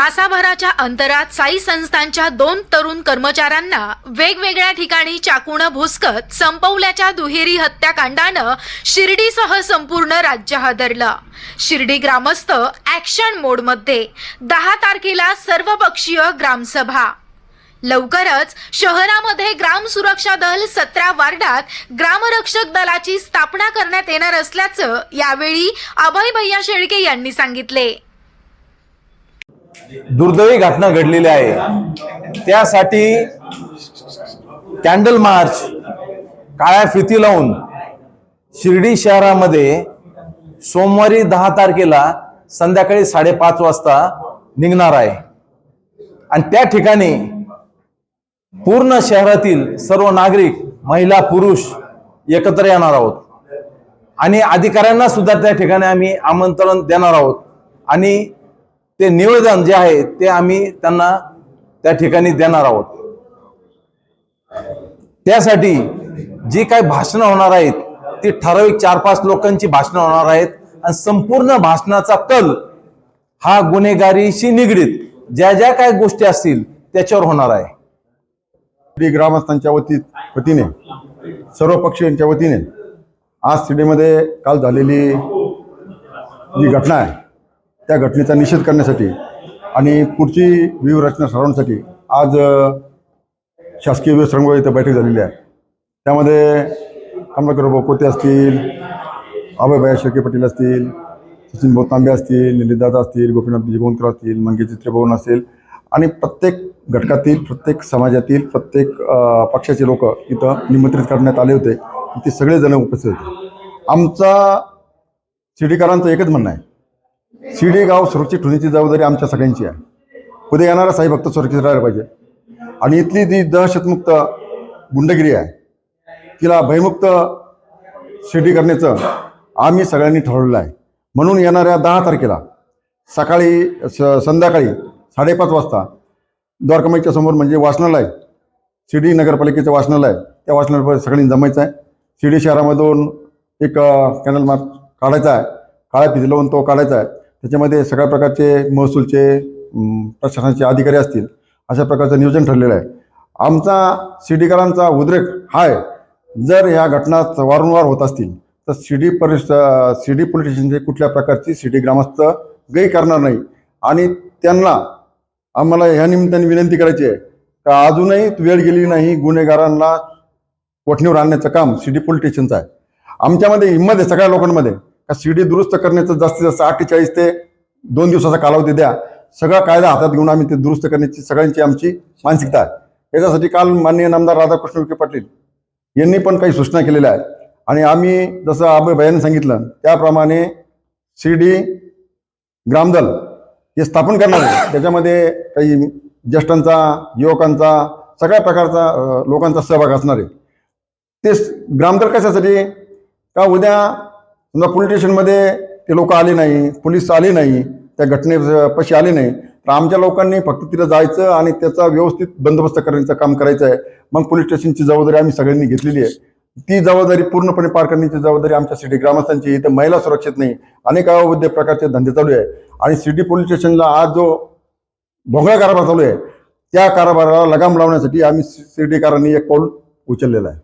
तासाभराच्या अंतरात साई संस्थांच्या दोन तरुण कर्मचाऱ्यांना वेगवेगळ्या ठिकाणी चाकूनं भुसकत संपवल्याच्या दुहेरी हत्याकांडानं शिर्डीसह संपूर्ण राज्य हादरलं. शिर्डी ग्रामस्थ ऍक्शन मोडमध्ये दहा तारखेला सर्वपक्षीय ग्रामसभा. लवकरच शहरामध्ये ग्राम सुरक्षा दल सतरा वार्डात ग्रामरक्षक दलाची स्थापना करण्यात येणार असल्याचं यावेळी अभय भैया शेळके यांनी सांगितले. दुर्दैवी घटना घडलेली आहे. त्यासाठी कॅन्डल मार्च काळ्या फिती लावून शिर्डी शहरामध्ये सोमवारी दहा तारखेला संध्याकाळी साडेपाच वाजता निघणार आहे. आणि त्या ठिकाणी पूर्ण शहरातील सर्व नागरिक महिला पुरुष एकत्र येणार आहोत. आणि अधिकाऱ्यांना सुद्धा त्या ठिकाणी आम्ही आमंत्रण देणार आहोत. आणि ते निवेदन जे आहे ते आम्ही त्यांना त्या ठिकाणी देणार आहोत. त्यासाठी जी काही भाषणं होणार आहेत ती ठराविक चार पाच लोकांची भाषणं होणार आहेत आणि संपूर्ण भाषणाचा कल हा गुन्हेगारीशी निगडीत ज्या ज्या काही गोष्टी असतील त्याच्यावर होणार आहे. श्री ग्रामस्थांच्या वती वतीने सर्व पक्षीयांच्या वतीने आज सिडीमध्ये काल झालेली जी घटना आहे त्या घटनेचा निषेध करण्यासाठी आणि पुढची व्यूहरचना ठरवण्यासाठी आज शासकीय शासकीय व्यूह इथं बैठक झालेली आहे. त्यामध्ये कमलाकर बोकोते असतील अभयभाई शेळके पाटील असतील सचिन भाऊ असतील निलिदादा असतील गोपीनाथ गोंदकर असतील मंगेश चित्रभवन असेल आणि प्रत्येक घटकातील प्रत्येक समाजातील प्रत्येक पक्षाचे लोक इथं निमंत्रित करण्यात आले होते. ते सगळेजण उपस्थित होते. आमचा शिर्डीकरांचं एकच म्हणणं आहे शिडी गाव सुरक्षित ठेवण्याची जबाबदारी आमच्या सगळ्यांची आहे. उद्या येणारा साई भक्त सुरक्षित राहायला पाहिजे. आणि इथली जी दहशतमुक्त गुंडगिरी आहे तिला भयमुक्त शिर्डी करण्याचं आम्ही सगळ्यांनी ठरवलेलं आहे. म्हणून येणाऱ्या दहा तारखेला सकाळी स संध्याकाळी साडेपाच वाजता द्वारकामाईच्या समोर म्हणजे वाचनालय शिर्डी नगरपालिकेचं वाचनालय त्या वाचनालयामध्ये सगळ्यांनी जमायचं आहे. शिर्डी शहरामधून एक कॅनल मार्क काढायचा आहे. काळ्या पिजलावून लावून तो काढायचा आहे. त्याच्यामध्ये सगळ्या प्रकारचे महसूलचे प्रशासनाचे अधिकारी असतील अशा प्रकारचं नियोजन ठरलेलं आहे. आमचा शिर्डीकरांचा उद्रेक हा आहे जर ह्या घटना वारंवार होत असतील तर शिर्डी परिस शिर्डी पोलीस स्टेशनचे कुठल्या प्रकारची शिर्डी ग्रामस्थ गै करणार नाही. आणि त्यांना आम्हाला ह्या निमित्ताने विनंती करायची आहे का अजूनही वेळ गेली नाही गुन्हेगारांना वठणीवर आणण्याचं काम शिर्डी पोलीस स्टेशनचं आहे. आमच्यामध्ये हिंमत आहे सगळ्या लोकांमध्ये. का शिर्डी दुरुस्त करण्याचं जास्तीत जास्त अठ्ठेचाळीस ते दोन दिवसाचा कालावधी द्या. सगळा कायदा हातात घेऊन आम्ही ते दुरुस्त करण्याची सगळ्यांची आमची मानसिकता आहे. याच्यासाठी काल माननीय नामदार राधाकृष्ण विखे पाटील यांनी पण काही सूचना केलेल्या आहेत. आणि आम्ही जसं आबे भैयाने सांगितलं त्याप्रमाणे शिर्डी ग्रामदल हे स्थापन करणार आहे. त्याच्यामध्ये काही ज्येष्ठांचा युवकांचा सगळ्या प्रकारचा लोकांचा सहभाग असणार आहे. ते ग्रामदल कशासाठी? का उद्या समजा पोलीस स्टेशनमध्ये ते लोक आले नाही पोलीस आले नाही त्या घटनेपाशी आले नाही तर आमच्या लोकांनी फक्त तिथं जायचं आणि त्याचा व्यवस्थित बंदोबस्त करण्याचं काम करायचं आहे. मग पोलीस स्टेशनची जबाबदारी आम्ही सगळ्यांनी घेतलेली आहे. ती जबाबदारी पूर्णपणे पार करण्याची जबाबदारी आमच्या सिटी ग्रामस्थांची इथं महिला सुरक्षित नाही. अनेक अवैध प्रकारचे धंदे चालू आहे. आणि सिटी पोलीस स्टेशनला आज जो भोंगळा कारभार चालू आहे त्या कारभाराला लगाम लावण्यासाठी आम्ही शिर्डीकरांनी एक पाऊल उचललेलं आहे.